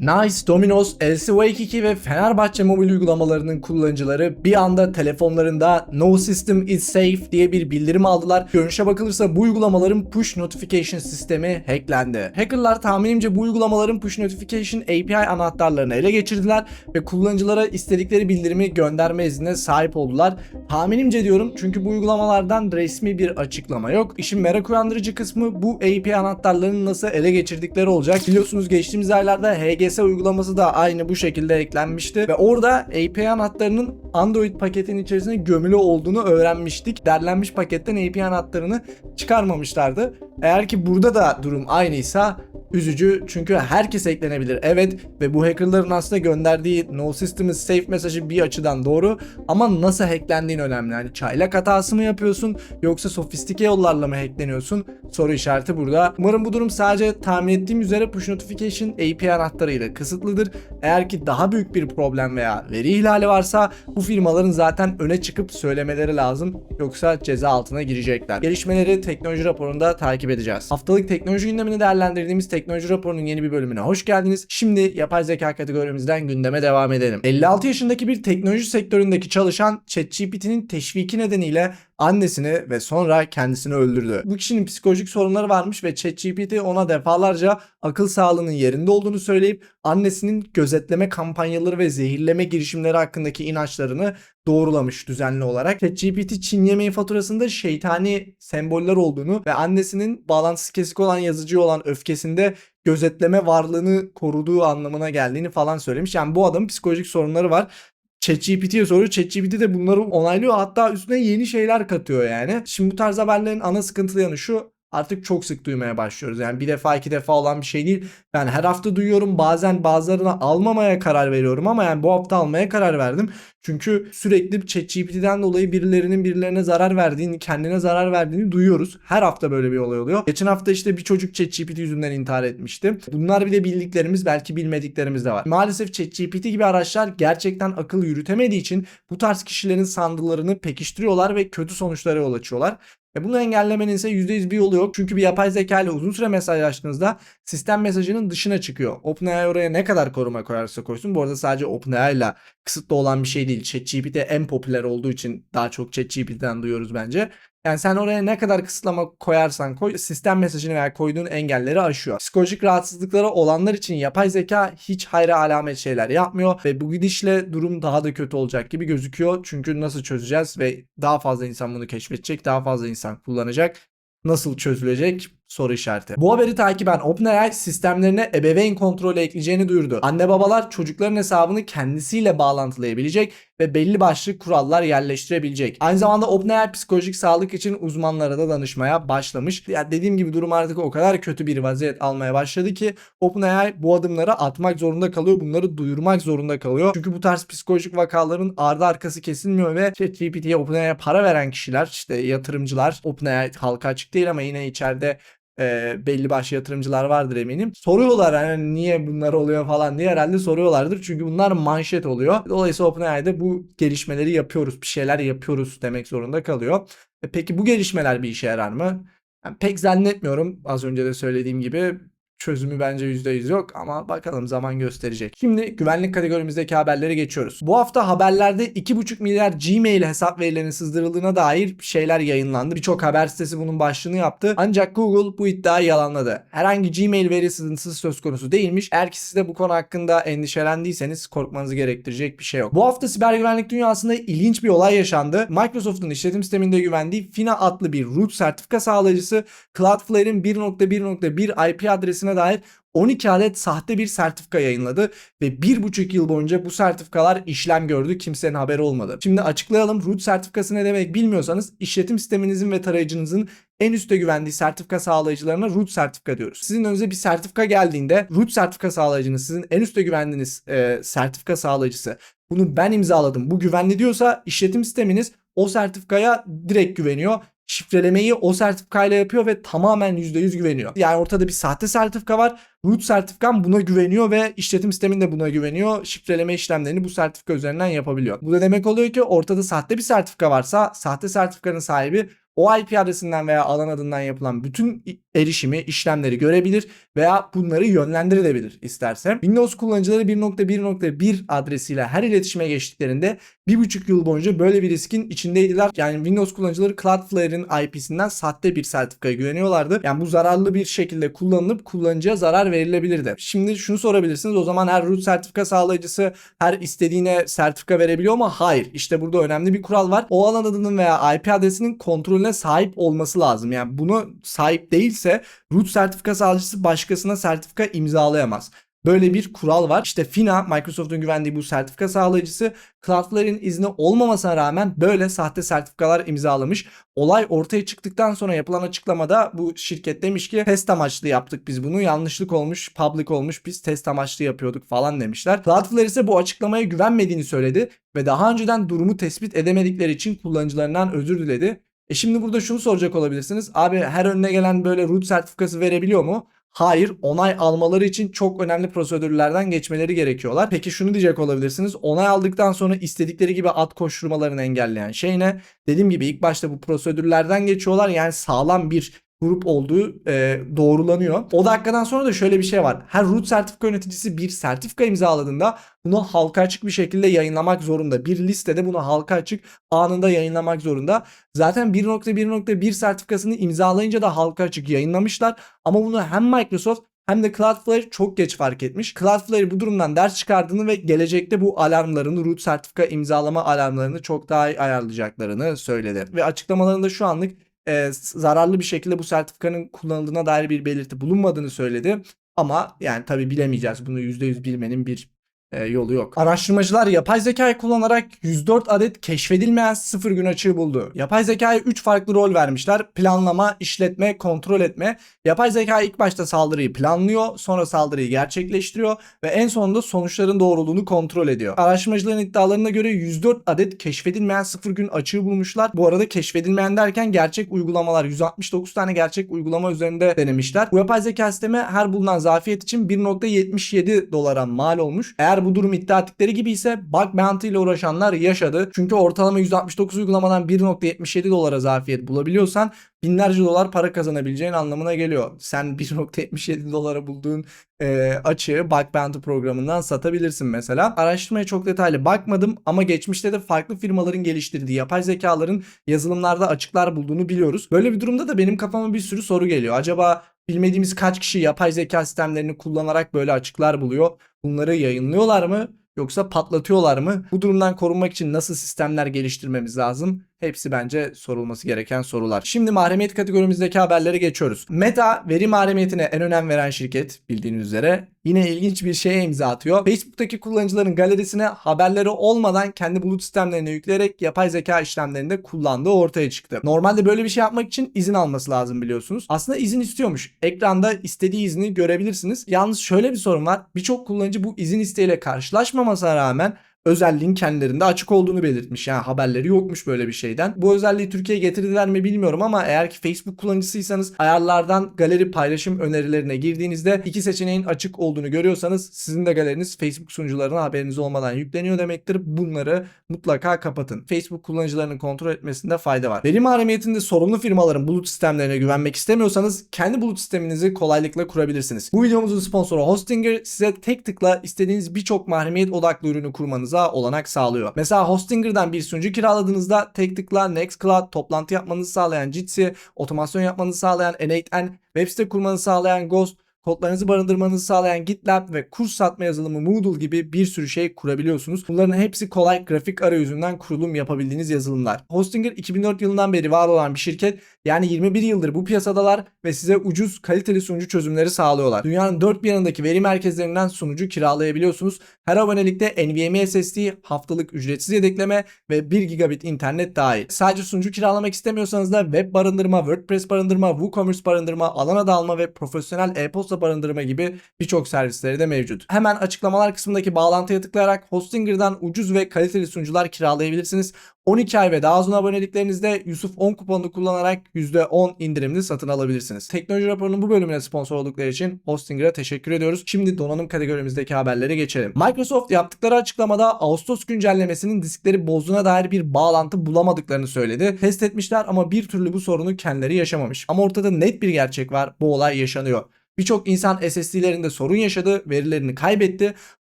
Nice, Domino's, LCY 2 ve Fenerbahçe mobil uygulamalarının kullanıcıları bir anda telefonlarında No System is Safe diye bir bildirim aldılar. Görünüşe bakılırsa bu uygulamaların push notification sistemi hacklendi. Hackerlar tahminimce bu uygulamaların push notification API anahtarlarını ele geçirdiler ve kullanıcılara istedikleri bildirimi gönderme iznine sahip oldular. Tahminimce diyorum çünkü bu uygulamalardan resmi bir açıklama yok. İşin merak uyandırıcı kısmı bu API anahtarlarını nasıl ele geçirdikleri olacak. Biliyorsunuz geçtiğimiz aylarda HGS uygulaması da aynı bu şekilde eklenmişti ve orada API anahtarının Android paketinin içerisinde gömülü olduğunu öğrenmiştik. Derlenmiş paketten API anahtarını çıkarmamışlardı. Eğer ki burada da durum aynıysa üzücü çünkü herkes eklenebilir. Evet ve bu hackerların aslında gönderdiği no system is safe mesajı bir açıdan doğru ama nasıl hacklendiğin önemli. Yani çaylak hatası mı yapıyorsun yoksa sofistike yollarla mı hackleniyorsun? Soru işareti burada. Umarım bu durum sadece tahmin ettiğim üzere push notification API anahtarıyla kısıtlıdır. Eğer ki daha büyük bir problem veya veri ihlali varsa bu firmaların zaten öne çıkıp söylemeleri lazım. Yoksa ceza altına girecekler. Gelişmeleri teknoloji raporunda takip edeceğiz. Haftalık teknoloji gündemini değerlendirdiğimiz teknoloji raporunun yeni bir bölümüne hoş geldiniz. Şimdi yapay zeka kategorimizden gündeme devam edelim. 56 yaşındaki bir teknoloji sektöründeki çalışan ChatGPT'nin teşviki nedeniyle annesini ve sonra kendisini öldürdü. Bu kişinin psikolojik sorunları varmış ve ChatGPT ona defalarca akıl sağlığının yerinde olduğunu söyleyip annesinin gözetleme kampanyaları ve zehirleme girişimleri hakkındaki inançlarını doğrulamış düzenli olarak. ChatGPT Çin yemeği faturasında şeytani semboller olduğunu ve annesinin bağlantısı kesik olan yazıcı olan öfkesinde gözetleme varlığını koruduğu anlamına geldiğini falan söylemiş. Yani bu adamın psikolojik sorunları var. ChatGPT'ye soruyor. ChatGPT de bunları onaylıyor. Hatta üstüne yeni şeyler katıyor yani. Şimdi bu tarz haberlerin ana sıkıntılı yanı şu. Artık çok sık duymaya başlıyoruz. Yani bir defa iki defa olan bir şey değil. Ben her hafta duyuyorum. Bazen bazılarına almamaya karar veriyorum ama yani bu hafta almaya karar verdim. Çünkü sürekli ChatGPT'den dolayı birilerinin birilerine zarar verdiğini, kendine zarar verdiğini duyuyoruz. Her hafta böyle bir olay oluyor. Geçen hafta işte bir çocuk ChatGPT yüzünden intihar etmişti. Bunlar bir de bildiklerimiz belki bilmediklerimiz de var. Maalesef ChatGPT gibi araçlar gerçekten akıl yürütemediği için bu tarz kişilerin sandılarını pekiştiriyorlar ve kötü sonuçlara yol açıyorlar. E bunu engellemenin ise %100 bir yolu yok. Çünkü bir yapay zeka ile uzun süre mesajlaştığınızda sistem mesajının dışına çıkıyor. OpenAI oraya ne kadar koruma koyarsa koysun. Bu arada sadece OpenAI ile kısıtlı olan bir şey değil. ChatGPT en popüler olduğu için daha çok ChatGPT'den duyuyoruz bence. Yani sen oraya ne kadar kısıtlama koyarsan koy sistem mesajını veya koyduğun engelleri aşıyor. Psikolojik rahatsızlıkları olanlar için yapay zeka hiç hayra alamet şeyler yapmıyor ve bu gidişle durum daha da kötü olacak gibi gözüküyor. Çünkü nasıl çözeceğiz ve daha fazla insan bunu keşfedecek, daha fazla insan kullanacak. Nasıl çözülecek? Soru işareti. Bu haberi takiben OpenAI sistemlerine ebeveyn kontrolü ekleyeceğini duyurdu. Anne babalar çocukların hesabını kendisiyle bağlantılayabilecek ve belli başlı kurallar yerleştirebilecek. Aynı zamanda OpenAI psikolojik sağlık için uzmanlara da danışmaya başlamış. Ya dediğim gibi durum artık o kadar kötü bir vaziyet almaya başladı ki OpenAI bu adımları atmak zorunda kalıyor. Bunları duyurmak zorunda kalıyor. Çünkü bu tarz psikolojik vakaların ardı arkası kesilmiyor ve ChatGPT'ye OpenAI'ye para veren kişiler işte yatırımcılar OpenAI halka açık değil ama yine içeride e, belli başlı yatırımcılar vardır eminim. Soruyorlar hani niye bunlar oluyor falan diye herhalde soruyorlardır. Çünkü bunlar manşet oluyor. Dolayısıyla OpenAI'de bu gelişmeleri yapıyoruz, bir şeyler yapıyoruz demek zorunda kalıyor. E, peki bu gelişmeler bir işe yarar mı? Yani pek zannetmiyorum. Az önce de söylediğim gibi çözümü bence %100 yok ama bakalım zaman gösterecek. Şimdi güvenlik kategorimizdeki haberlere geçiyoruz. Bu hafta haberlerde 2,5 milyar Gmail hesap verilerinin sızdırıldığına dair şeyler yayınlandı. Birçok haber sitesi bunun başlığını yaptı. Ancak Google bu iddiayı yalanladı. Herhangi Gmail veri sızıntısı söz konusu değilmiş. Eğer ki siz de bu konu hakkında endişelendiyseniz korkmanızı gerektirecek bir şey yok. Bu hafta siber güvenlik dünyasında ilginç bir olay yaşandı. Microsoft'un işletim sisteminde güvendiği FINA adlı bir root sertifika sağlayıcısı Cloudflare'in 1.1.1 IP adresine dair 12 adet sahte bir sertifika yayınladı ve 1,5 yıl boyunca bu sertifikalar işlem gördü kimsenin haberi olmadı. Şimdi açıklayalım root sertifikası ne demek bilmiyorsanız işletim sisteminizin ve tarayıcınızın en üstte güvendiği sertifika sağlayıcılarına root sertifika diyoruz. Sizin önünüze bir sertifika geldiğinde root sertifika sağlayıcınız sizin en üstte güvendiğiniz e, sertifika sağlayıcısı bunu ben imzaladım bu güvenli diyorsa işletim sisteminiz o sertifikaya direkt güveniyor şifrelemeyi o sertifikayla yapıyor ve tamamen %100 güveniyor. Yani ortada bir sahte sertifika var. Root sertifikam buna güveniyor ve işletim sistemin de buna güveniyor. Şifreleme işlemlerini bu sertifika üzerinden yapabiliyor. Bu da demek oluyor ki ortada sahte bir sertifika varsa sahte sertifikanın sahibi o IP adresinden veya alan adından yapılan bütün erişimi, işlemleri görebilir veya bunları yönlendirebilir isterse. Windows kullanıcıları 1.1.1 adresiyle her iletişime geçtiklerinde bir buçuk yıl boyunca böyle bir riskin içindeydiler. Yani Windows kullanıcıları Cloudflare'in IP'sinden sahte bir sertifikaya güveniyorlardı. Yani bu zararlı bir şekilde kullanılıp kullanıcıya zarar verilebilirdi. Şimdi şunu sorabilirsiniz o zaman her root sertifika sağlayıcısı her istediğine sertifika verebiliyor mu? Hayır. İşte burada önemli bir kural var. O alan adının veya IP adresinin kontrolüne sahip olması lazım. Yani bunu sahip değilse root sertifika sağlayıcısı başkasına sertifika imzalayamaz. Böyle bir kural var. İşte FINA, Microsoft'un güvendiği bu sertifika sağlayıcısı Cloudflare'in izni olmamasına rağmen böyle sahte sertifikalar imzalamış. Olay ortaya çıktıktan sonra yapılan açıklamada bu şirket demiş ki test amaçlı yaptık biz bunu. Yanlışlık olmuş, public olmuş. Biz test amaçlı yapıyorduk falan demişler. Cloudflare ise bu açıklamaya güvenmediğini söyledi ve daha önceden durumu tespit edemedikleri için kullanıcılarından özür diledi. E şimdi burada şunu soracak olabilirsiniz. Abi her önüne gelen böyle root sertifikası verebiliyor mu? Hayır, onay almaları için çok önemli prosedürlerden geçmeleri gerekiyorlar. Peki şunu diyecek olabilirsiniz. Onay aldıktan sonra istedikleri gibi ad koşturmalarını engelleyen şey ne? Dediğim gibi ilk başta bu prosedürlerden geçiyorlar. Yani sağlam bir grup olduğu e, doğrulanıyor. O dakikadan sonra da şöyle bir şey var. Her root sertifika yöneticisi bir sertifika imzaladığında bunu halka açık bir şekilde yayınlamak zorunda. Bir listede bunu halka açık anında yayınlamak zorunda. Zaten 1.1.1 sertifikasını imzalayınca da halka açık yayınlamışlar. Ama bunu hem Microsoft hem de Cloudflare çok geç fark etmiş. Cloudflare bu durumdan ders çıkardığını ve gelecekte bu alarmlarını, root sertifika imzalama alarmlarını çok daha iyi ayarlayacaklarını söyledi. Ve açıklamalarında şu anlık e, zararlı bir şekilde bu sertifikanın kullanıldığına dair bir belirti bulunmadığını söyledi. Ama yani tabi bilemeyeceğiz. Bunu %100 bilmenin bir e, yolu yok. Araştırmacılar yapay zekayı kullanarak 104 adet keşfedilmeyen sıfır gün açığı buldu. Yapay zekaya 3 farklı rol vermişler. Planlama, işletme, kontrol etme. Yapay zeka ilk başta saldırıyı planlıyor, sonra saldırıyı gerçekleştiriyor ve en sonunda sonuçların doğruluğunu kontrol ediyor. Araştırmacıların iddialarına göre 104 adet keşfedilmeyen sıfır gün açığı bulmuşlar. Bu arada keşfedilmeyen derken gerçek uygulamalar 169 tane gerçek uygulama üzerinde denemişler. Bu yapay zeka sistemi her bulunan zafiyet için 1.77 dolara mal olmuş. Bu durum iddia ettikleri gibi ise bug bounty ile uğraşanlar yaşadı. Çünkü ortalama 169 uygulamadan 1.77 dolara zafiyet bulabiliyorsan binlerce dolar para kazanabileceğin anlamına geliyor. Sen 1.77 dolara bulduğun e, açığı Bug Bounty programından satabilirsin mesela. Araştırmaya çok detaylı bakmadım ama geçmişte de farklı firmaların geliştirdiği yapay zekaların yazılımlarda açıklar bulduğunu biliyoruz. Böyle bir durumda da benim kafama bir sürü soru geliyor. Acaba bilmediğimiz kaç kişi yapay zeka sistemlerini kullanarak böyle açıklar buluyor? Bunları yayınlıyorlar mı? Yoksa patlatıyorlar mı? Bu durumdan korunmak için nasıl sistemler geliştirmemiz lazım? Hepsi bence sorulması gereken sorular. Şimdi mahremiyet kategorimizdeki haberlere geçiyoruz. Meta veri mahremiyetine en önem veren şirket bildiğiniz üzere yine ilginç bir şeye imza atıyor. Facebook'taki kullanıcıların galerisine haberleri olmadan kendi bulut sistemlerine yükleyerek yapay zeka işlemlerinde kullandığı ortaya çıktı. Normalde böyle bir şey yapmak için izin alması lazım biliyorsunuz. Aslında izin istiyormuş. Ekranda istediği izni görebilirsiniz. Yalnız şöyle bir sorun var. Birçok kullanıcı bu izin isteğiyle karşılaşmamasına rağmen özelliğin kendilerinde açık olduğunu belirtmiş. Yani haberleri yokmuş böyle bir şeyden. Bu özelliği Türkiye'ye getirdiler mi bilmiyorum ama eğer ki Facebook kullanıcısıysanız ayarlardan galeri paylaşım önerilerine girdiğinizde iki seçeneğin açık olduğunu görüyorsanız sizin de galeriniz Facebook sunucularına haberiniz olmadan yükleniyor demektir. Bunları mutlaka kapatın. Facebook kullanıcılarının kontrol etmesinde fayda var. Veri mahremiyetinde sorumlu firmaların bulut sistemlerine güvenmek istemiyorsanız kendi bulut sisteminizi kolaylıkla kurabilirsiniz. Bu videomuzun sponsoru Hostinger size tek tıkla istediğiniz birçok mahremiyet odaklı ürünü kurmanızı yapmanıza olanak sağlıyor. Mesela Hostinger'dan bir sunucu kiraladığınızda tek tıkla Nextcloud, toplantı yapmanızı sağlayan Jitsi, otomasyon yapmanızı sağlayan N8N, web site kurmanızı sağlayan Ghost, kodlarınızı barındırmanızı sağlayan GitLab ve kurs satma yazılımı Moodle gibi bir sürü şey kurabiliyorsunuz. Bunların hepsi kolay grafik arayüzünden kurulum yapabildiğiniz yazılımlar. Hostinger 2004 yılından beri var olan bir şirket. Yani 21 yıldır bu piyasadalar ve size ucuz kaliteli sunucu çözümleri sağlıyorlar. Dünyanın dört bir yanındaki veri merkezlerinden sunucu kiralayabiliyorsunuz. Her abonelikte NVMe SSD, haftalık ücretsiz yedekleme ve 1 gigabit internet dahil. Sadece sunucu kiralamak istemiyorsanız da web barındırma, WordPress barındırma, WooCommerce barındırma, alan adı alma ve profesyonel e-posta barındırma gibi birçok servisleri de mevcut. Hemen açıklamalar kısmındaki bağlantıya tıklayarak Hostinger'dan ucuz ve kaliteli sunucular kiralayabilirsiniz. 12 ay ve daha uzun aboneliklerinizde Yusuf 10 kuponunu kullanarak %10 indirimli satın alabilirsiniz. Teknoloji raporunun bu bölümüne sponsor oldukları için Hostinger'a teşekkür ediyoruz. Şimdi donanım kategorimizdeki haberlere geçelim. Microsoft yaptıkları açıklamada Ağustos güncellemesinin diskleri bozduğuna dair bir bağlantı bulamadıklarını söyledi. Test etmişler ama bir türlü bu sorunu kendileri yaşamamış. Ama ortada net bir gerçek var. Bu olay yaşanıyor. Birçok insan SSD'lerinde sorun yaşadı, verilerini kaybetti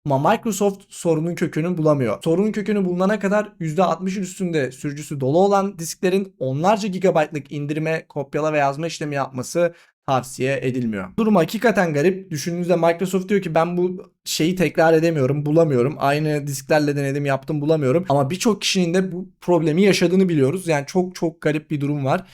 ama Microsoft sorunun kökünü bulamıyor. Sorunun kökünü bulunana kadar %60'ın üstünde sürücüsü dolu olan disklerin onlarca gigabaytlık indirme, kopyala ve yazma işlemi yapması tavsiye edilmiyor. Durum hakikaten garip. Düşündüğünüzde Microsoft diyor ki ben bu şeyi tekrar edemiyorum, bulamıyorum. Aynı disklerle denedim, yaptım, bulamıyorum. Ama birçok kişinin de bu problemi yaşadığını biliyoruz. Yani çok çok garip bir durum var.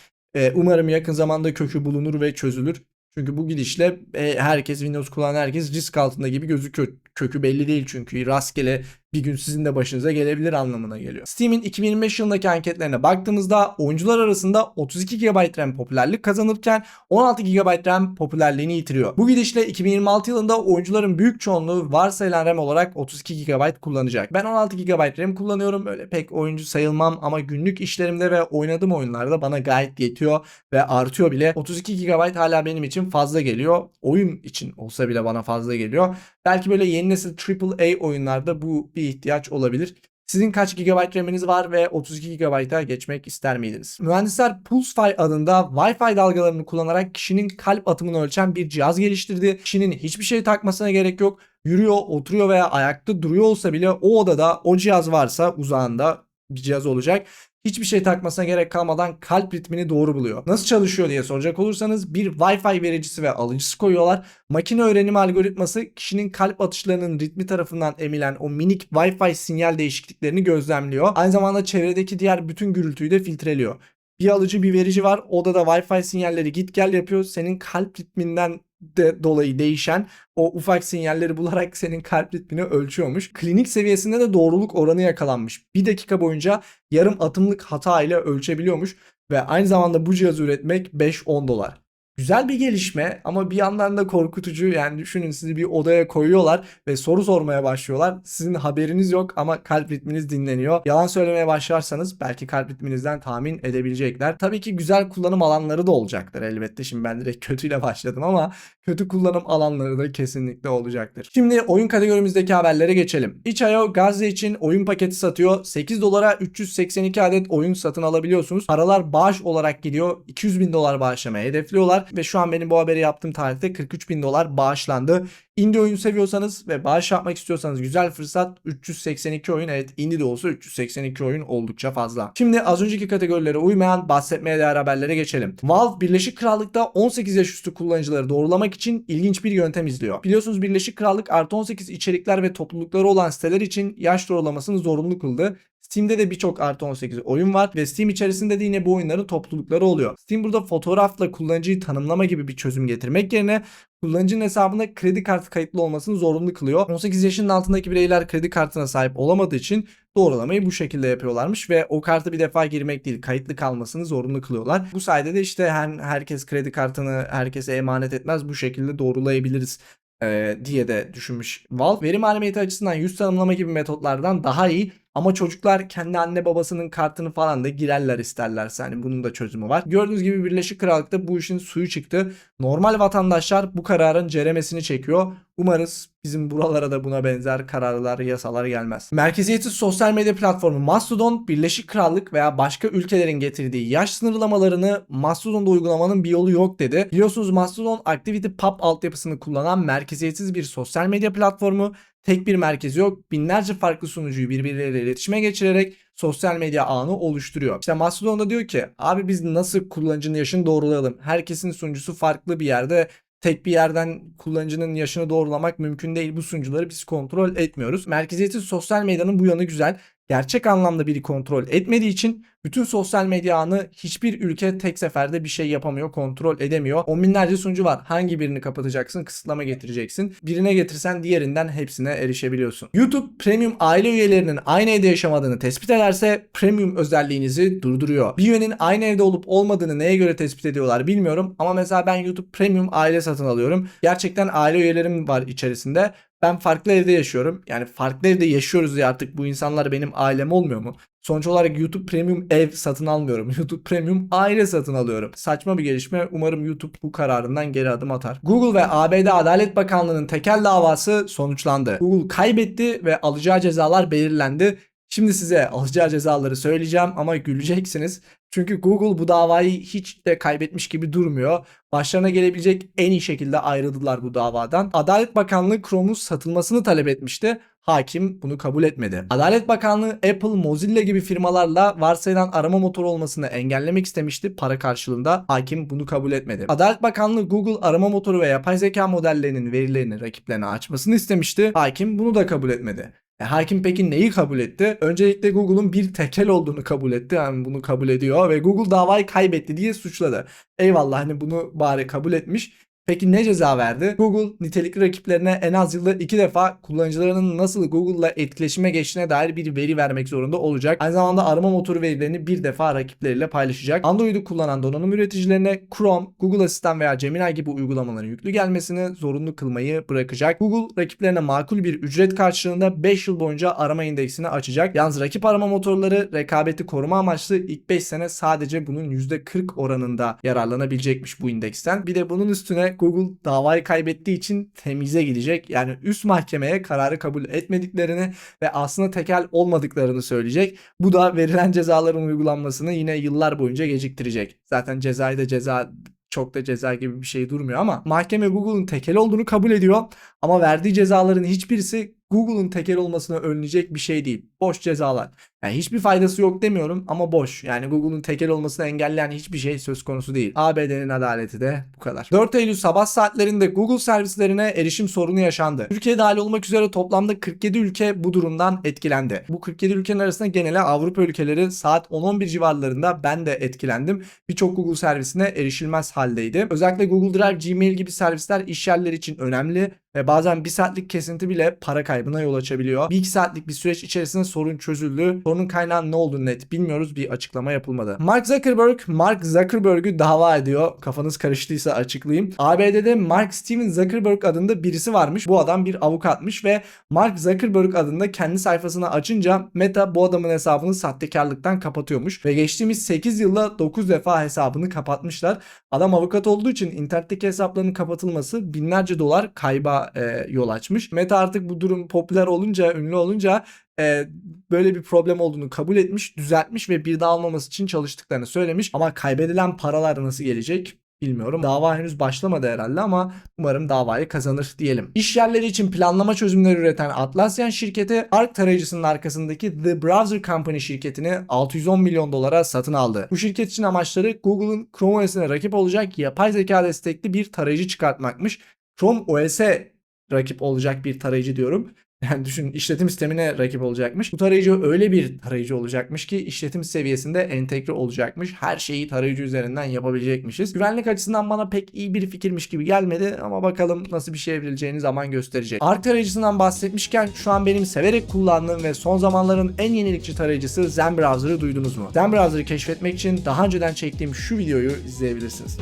Umarım yakın zamanda kökü bulunur ve çözülür. Çünkü bu gidişle e, herkes Windows kullanan herkes risk altında gibi gözüküyor. Kökü belli değil çünkü rastgele bir gün sizin de başınıza gelebilir anlamına geliyor. Steam'in 2025 yılındaki anketlerine baktığımızda oyuncular arasında 32 GB RAM popülerlik kazanırken 16 GB RAM popülerliğini yitiriyor. Bu gidişle 2026 yılında oyuncuların büyük çoğunluğu varsayılan RAM olarak 32 GB kullanacak. Ben 16 GB RAM kullanıyorum. Öyle pek oyuncu sayılmam ama günlük işlerimde ve oynadığım oyunlarda bana gayet yetiyor ve artıyor bile. 32 GB hala benim için fazla geliyor. Oyun için olsa bile bana fazla geliyor. Belki böyle yeni nesil AAA oyunlarda bu bir ihtiyaç olabilir. Sizin kaç GB RAM'iniz var ve 32 GB'a geçmek ister miydiniz? Mühendisler Pulsefy adında Wi-Fi dalgalarını kullanarak kişinin kalp atımını ölçen bir cihaz geliştirdi. Kişinin hiçbir şey takmasına gerek yok. Yürüyor, oturuyor veya ayakta duruyor olsa bile o odada o cihaz varsa uzağında bir cihaz olacak hiçbir şey takmasına gerek kalmadan kalp ritmini doğru buluyor. Nasıl çalışıyor diye soracak olursanız bir Wi-Fi vericisi ve alıcısı koyuyorlar. Makine öğrenimi algoritması kişinin kalp atışlarının ritmi tarafından emilen o minik Wi-Fi sinyal değişikliklerini gözlemliyor. Aynı zamanda çevredeki diğer bütün gürültüyü de filtreliyor. Bir alıcı bir verici var. Odada Wi-Fi sinyalleri git gel yapıyor. Senin kalp ritminden de dolayı değişen o ufak sinyalleri bularak senin kalp ritmini ölçüyormuş. Klinik seviyesinde de doğruluk oranı yakalanmış. Bir dakika boyunca yarım atımlık hata ile ölçebiliyormuş ve aynı zamanda bu cihazı üretmek 5-10 dolar. Güzel bir gelişme ama bir yandan da korkutucu. Yani düşünün sizi bir odaya koyuyorlar ve soru sormaya başlıyorlar. Sizin haberiniz yok ama kalp ritminiz dinleniyor. Yalan söylemeye başlarsanız belki kalp ritminizden tahmin edebilecekler. Tabii ki güzel kullanım alanları da olacaktır elbette. Şimdi ben direkt kötüyle başladım ama kötü kullanım alanları da kesinlikle olacaktır. Şimdi oyun kategorimizdeki haberlere geçelim. itch.io Gazze için oyun paketi satıyor. 8 dolara 382 adet oyun satın alabiliyorsunuz. Paralar bağış olarak gidiyor. 200 bin dolar bağışlamaya hedefliyorlar ve şu an benim bu haberi yaptığım tarihte 43 bin dolar bağışlandı. Indie oyun seviyorsanız ve bağış yapmak istiyorsanız güzel fırsat 382 oyun evet indie de olsa 382 oyun oldukça fazla. Şimdi az önceki kategorilere uymayan bahsetmeye değer haberlere geçelim. Valve Birleşik Krallık'ta 18 yaş üstü kullanıcıları doğrulamak için ilginç bir yöntem izliyor. Biliyorsunuz Birleşik Krallık artı 18 içerikler ve toplulukları olan siteler için yaş doğrulamasını zorunlu kıldı. Steam'de de birçok artı 18 oyun var ve Steam içerisinde de yine bu oyunların toplulukları oluyor. Steam burada fotoğrafla kullanıcıyı tanımlama gibi bir çözüm getirmek yerine kullanıcının hesabında kredi kartı kayıtlı olmasını zorunlu kılıyor. 18 yaşının altındaki bireyler kredi kartına sahip olamadığı için doğrulamayı bu şekilde yapıyorlarmış ve o kartı bir defa girmek değil kayıtlı kalmasını zorunlu kılıyorlar. Bu sayede de işte her, herkes kredi kartını herkese emanet etmez bu şekilde doğrulayabiliriz e, diye de düşünmüş Valve. Veri mahremiyeti açısından yüz tanımlama gibi metotlardan daha iyi ama çocuklar kendi anne babasının kartını falan da girerler isterlerse hani bunun da çözümü var. Gördüğünüz gibi Birleşik Krallık'ta bu işin suyu çıktı. Normal vatandaşlar bu kararın ceremesini çekiyor. Umarız bizim buralara da buna benzer kararlar, yasalar gelmez. Merkeziyetsiz sosyal medya platformu Mastodon, Birleşik Krallık veya başka ülkelerin getirdiği yaş sınırlamalarını Mastodon'da uygulamanın bir yolu yok dedi. Biliyorsunuz Mastodon ActivityPub altyapısını kullanan merkeziyetsiz bir sosyal medya platformu tek bir merkezi yok. Binlerce farklı sunucuyu birbirleriyle iletişime geçirerek sosyal medya ağını oluşturuyor. İşte Mastodon'da diyor ki abi biz nasıl kullanıcının yaşını doğrulayalım? Herkesin sunucusu farklı bir yerde tek bir yerden kullanıcının yaşını doğrulamak mümkün değil. Bu sunucuları biz kontrol etmiyoruz. Merkeziyetsiz sosyal medyanın bu yanı güzel. Gerçek anlamda biri kontrol etmediği için bütün sosyal medya ağını hiçbir ülke tek seferde bir şey yapamıyor, kontrol edemiyor. On binlerce sunucu var. Hangi birini kapatacaksın, kısıtlama getireceksin. Birine getirsen diğerinden hepsine erişebiliyorsun. YouTube Premium aile üyelerinin aynı evde yaşamadığını tespit ederse Premium özelliğinizi durduruyor. Bir üyenin aynı evde olup olmadığını neye göre tespit ediyorlar bilmiyorum ama mesela ben YouTube Premium aile satın alıyorum. Gerçekten aile üyelerim var içerisinde. Ben farklı evde yaşıyorum. Yani farklı evde yaşıyoruz diye artık bu insanlar benim ailem olmuyor mu? Sonuç olarak YouTube Premium ev satın almıyorum. YouTube Premium aile satın alıyorum. Saçma bir gelişme. Umarım YouTube bu kararından geri adım atar. Google ve ABD Adalet Bakanlığı'nın tekel davası sonuçlandı. Google kaybetti ve alacağı cezalar belirlendi. Şimdi size alacağı cezaları söyleyeceğim ama güleceksiniz. Çünkü Google bu davayı hiç de kaybetmiş gibi durmuyor. Başlarına gelebilecek en iyi şekilde ayrıldılar bu davadan. Adalet Bakanlığı Chrome'un satılmasını talep etmişti. Hakim bunu kabul etmedi. Adalet Bakanlığı Apple, Mozilla gibi firmalarla varsayılan arama motoru olmasını engellemek istemişti para karşılığında. Hakim bunu kabul etmedi. Adalet Bakanlığı Google arama motoru ve yapay zeka modellerinin verilerini rakiplerine açmasını istemişti. Hakim bunu da kabul etmedi. E, hakim peki neyi kabul etti? Öncelikle Google'un bir tekel olduğunu kabul etti. Yani bunu kabul ediyor ve Google davayı kaybetti diye suçladı. Eyvallah hani bunu bari kabul etmiş. Peki ne ceza verdi? Google nitelikli rakiplerine en az yılda iki defa kullanıcılarının nasıl Google'la etkileşime geçtiğine dair bir veri vermek zorunda olacak. Aynı zamanda arama motoru verilerini bir defa rakipleriyle paylaşacak. Android'i kullanan donanım üreticilerine Chrome, Google Asistan veya Gemini gibi uygulamaların yüklü gelmesini zorunlu kılmayı bırakacak. Google rakiplerine makul bir ücret karşılığında 5 yıl boyunca arama indeksini açacak. Yalnız rakip arama motorları rekabeti koruma amaçlı ilk 5 sene sadece bunun %40 oranında yararlanabilecekmiş bu indeksten. Bir de bunun üstüne Google davayı kaybettiği için temize gidecek. Yani üst mahkemeye kararı kabul etmediklerini ve aslında tekel olmadıklarını söyleyecek. Bu da verilen cezaların uygulanmasını yine yıllar boyunca geciktirecek. Zaten cezayı da ceza çok da ceza gibi bir şey durmuyor ama mahkeme Google'un tekel olduğunu kabul ediyor ama verdiği cezaların hiçbirisi Google'un tekel olmasını önleyecek bir şey değil. Boş cezalar. Yani hiçbir faydası yok demiyorum ama boş. Yani Google'un tekel olmasını engelleyen hiçbir şey söz konusu değil. ABD'nin adaleti de bu kadar. 4 Eylül sabah saatlerinde Google servislerine erişim sorunu yaşandı. Türkiye dahil olmak üzere toplamda 47 ülke bu durumdan etkilendi. Bu 47 ülkenin arasında genelde Avrupa ülkeleri saat 10-11 civarlarında ben de etkilendim. Birçok Google servisine erişilmez haldeydi. Özellikle Google Drive, Gmail gibi servisler iş yerleri için önemli ve bazen bir saatlik kesinti bile para kaybına yol açabiliyor. Bir iki saatlik bir süreç içerisinde sorun çözüldü. Sorunun kaynağı ne olduğunu net bilmiyoruz. Bir açıklama yapılmadı. Mark Zuckerberg, Mark Zuckerberg'ü dava ediyor. Kafanız karıştıysa açıklayayım. ABD'de Mark Steven Zuckerberg adında birisi varmış. Bu adam bir avukatmış ve Mark Zuckerberg adında kendi sayfasını açınca Meta bu adamın hesabını sahtekarlıktan kapatıyormuş. Ve geçtiğimiz 8 yılda 9 defa hesabını kapatmışlar. Adam avukat olduğu için internetteki hesaplarının kapatılması binlerce dolar kayba e, yol açmış. Meta artık bu durum popüler olunca, ünlü olunca e, böyle bir problem olduğunu kabul etmiş, düzeltmiş ve bir daha olmaması için çalıştıklarını söylemiş. Ama kaybedilen paralar nasıl gelecek? Bilmiyorum. Dava henüz başlamadı herhalde ama umarım davayı kazanır diyelim. İş yerleri için planlama çözümleri üreten Atlassian şirketi Arc tarayıcısının arkasındaki The Browser Company şirketini 610 milyon dolara satın aldı. Bu şirket için amaçları Google'ın Chrome OS'ine rakip olacak yapay zeka destekli bir tarayıcı çıkartmakmış. Chrome OS'e rakip olacak bir tarayıcı diyorum. Yani düşün işletim sistemine rakip olacakmış. Bu tarayıcı öyle bir tarayıcı olacakmış ki işletim seviyesinde entegre olacakmış. Her şeyi tarayıcı üzerinden yapabilecekmişiz. Güvenlik açısından bana pek iyi bir fikirmiş gibi gelmedi ama bakalım nasıl bir şey evrileceğini zaman gösterecek. Arc tarayıcısından bahsetmişken şu an benim severek kullandığım ve son zamanların en yenilikçi tarayıcısı Zen Browser'ı duydunuz mu? Zen Browser'ı keşfetmek için daha önceden çektiğim şu videoyu izleyebilirsiniz.